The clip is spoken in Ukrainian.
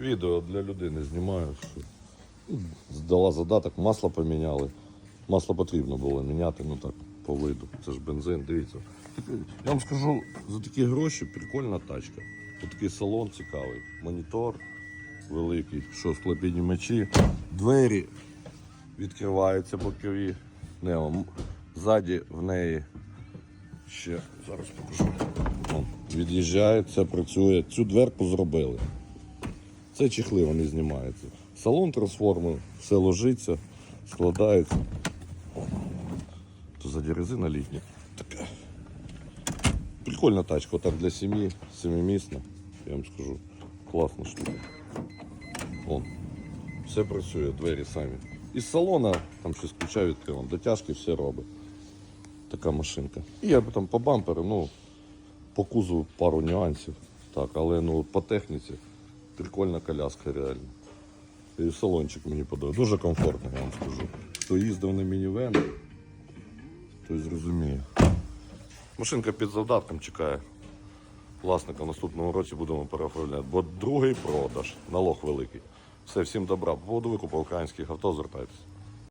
Відео для людини знімаю. Що... Здала задаток, масло поміняли. Масло потрібно було міняти, ну так, по виду. Це ж бензин, дивіться. Я вам скажу, за такі гроші прикольна тачка. Ось такий салон цікавий. Монітор великий, що склопіднімачі, двері відкриваються бокові. Не, ззаді в неї ще зараз покажу. Від'їжджає, це працює. Цю дверку зробили. Це чехли вони знімаються. Салон трансформер, все ложиться, складається. То ззаді резина літня. Така. Прикольна тачка, отак для сім'ї, семимісна, я вам скажу. Класна штука. Вон. Все працює, двері самі. Із салона, там щось включаю, відкривам, дотяжки все робить. Така машинка. І я там по бамперу, ну, по кузову пару нюансів. Так, але ну, по техніці прикольна коляска реально. І салончик мені подобається. Дуже комфортно, я вам скажу. Хто їздив на мінівен, той зрозуміє. Машинка під завдатком чекає. Власника в наступному році будемо переоформляти. Бо другий продаж, налог великий. Все, всім добра. По поводу викупу українських авто звертайтеся.